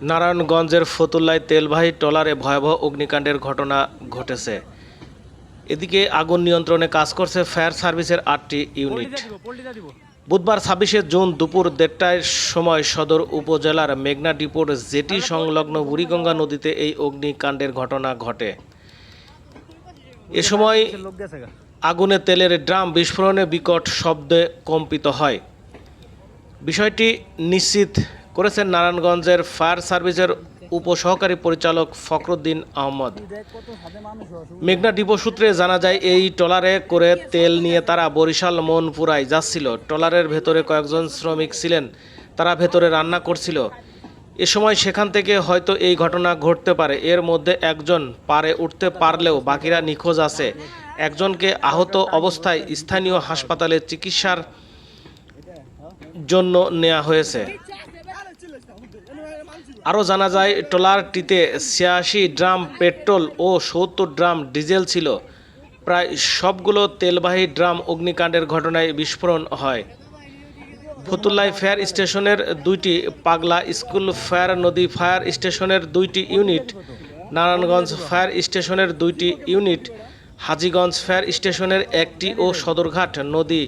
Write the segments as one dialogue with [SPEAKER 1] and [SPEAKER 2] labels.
[SPEAKER 1] নারায়ণগঞ্জের ফতুল্লায় তেলবাহী ট্রলারে ভয়াবহ অগ্নিকাণ্ডের ঘটনা ঘটেছে। এদিকে আগুন নিয়ন্ত্রণে কাজ করছে ফায়ার সার্ভিসের আটটি ইউনিট। বুধবার ছাব্বিশে জুন দুপুর দেড়টার সময় সদর উপজেলার মেঘনা ডিপোর জেটি সংলগ্ন বুড়িগঙ্গা নদীতে এই অগ্নিকাণ্ডের ঘটনা ঘটে। এ সময় আগুনে তেলের ড্রাম বিস্ফোরণে বিকট শব্দে কম্পিত হয়। বিষয়টি নিশ্চিত করেছেন নারায়ণগঞ্জের ফায়ার সার্ভিসের উপসহকারী পরিচালক ফখরুদ্দিন আহমদ। মেঘনা ডিপো সূত্রে জানা যায়, এই ট্রলারে করে তেল নিয়ে তারা বরিশাল, মনপুরায় যাচ্ছিল। ট্রলারের ভেতরে কয়েকজন শ্রমিক ছিলেন, তারা ভেতরে রান্না করছিল। এ সময় সেখান থেকে হয়তো এই ঘটনা ঘটতে পারে। এর মধ্যে একজন পারে উঠতে পারলেও বাকিরা নিখোঁজ আছে। একজনকে আহত অবস্থায় স্থানীয় হাসপাতালে চিকিৎসার জন্য নেওয়া হয়েছে। আরও জানা যায়, ট্রলারটিতে ছিয়াশি ড্রাম পেট্রোল ও সত্তর ড্রাম ডিজেল ছিল। প্রায় সবগুলো তেলবাহী ড্রাম অগ্নিকাণ্ডের ঘটনায় বিস্ফোরণ হয়। ফতুল্লায় ফায়ার স্টেশনের দুইটি, পাগলা স্কুল ফায়ার নদী ফায়ার স্টেশনের দুইটি ইউনিট, নারায়ণগঞ্জ ফায়ার স্টেশনের দুইটি ইউনিট, হাজীগঞ্জ ফায়ার স্টেশনের একটি ও সদরঘাট নদী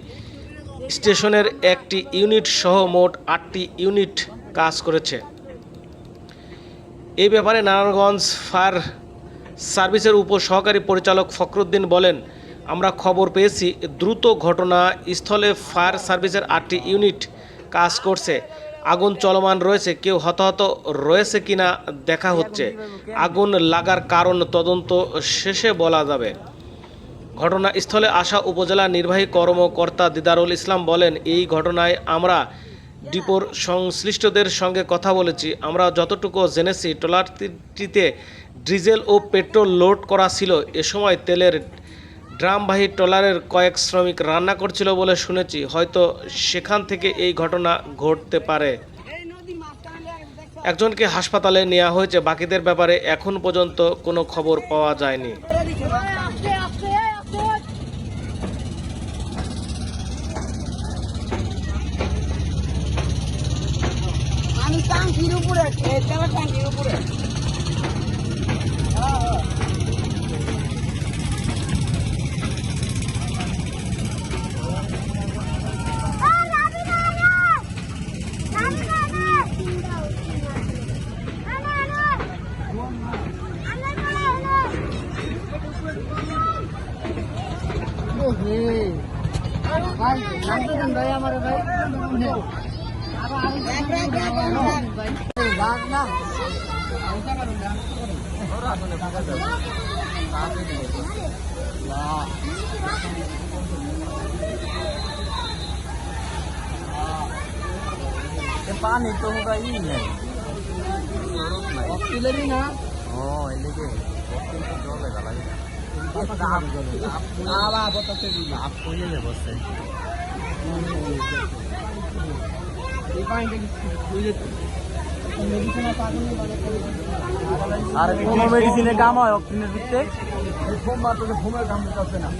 [SPEAKER 1] স্টেশনের একটি ইউনিট সহ মোট আটটি ইউনিট কাজ করেছে। এই ব্যাপারে নারায়ণগঞ্জ ফায়ার সার্ভিসের উপসহকারী পরিচালক ফখরুদ্দিন বলেন, আমরা খবর পেয়েছি, দ্রুত ঘটনা স্থলে ফায়ার সার্ভিসের আটটি ইউনিট কাজ করছে। আগুন চলমান রয়েছে, কেউ হতাহত রয়েছে কিনা দেখা হচ্ছে। আগুন লাগার কারণ তদন্ত শেষে বলা যাবে। ঘটনাস্থলে আসা উপজেলা নির্বাহী কর্মকর্তা দিদারুল ইসলাম বলেন, এই ঘটনায় আমরা ডিপোর সংশ্লিষ্টদের সঙ্গে কথা বলেছি। আমরা যতটুকু জেনেছি, ট্রলারটিতে ডিজেল ও পেট্রোল লোড করা ছিল। এ সময় তেলের ড্রামবাহী ট্রলারের কয়েক শ্রমিক রান্না করছিল বলে শুনেছি। হয়তো সেখান থেকে এই ঘটনা ঘটতে পারে। একজনকে হাসপাতালে নেওয়া হয়েছে। বাকিদের ব্যাপারে এখন পর্যন্ত কোনো খবর পাওয়া যায়নি।
[SPEAKER 2] টাঙ্কির উপরে তেলা টাঙ্কির উপরে ভাই ভাই আমার ভাই
[SPEAKER 3] पानी तो होगा
[SPEAKER 2] ही नहीं
[SPEAKER 3] ऑक्सीलर ही ना हाँ लेके
[SPEAKER 2] ऑक्सीलर तो
[SPEAKER 3] जोर लगा लगेगा आप
[SPEAKER 2] आप बताते आपको ये व्यवस्था है
[SPEAKER 3] আর কোন মেডিসিনে কাম হয় অক্সিজেনের দিতে
[SPEAKER 2] ফোন মারতে ফোনের কাম করতে না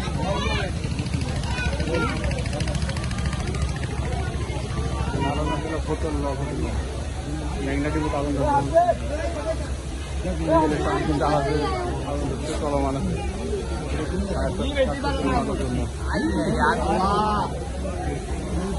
[SPEAKER 3] চলমান আছে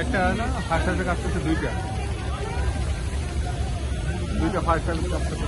[SPEAKER 4] একটা না ফার্স্ট সার্ভিস কাজ করছে দুইটা। দুইটা ফার্স্ট সার্ভিস কাজ করছে।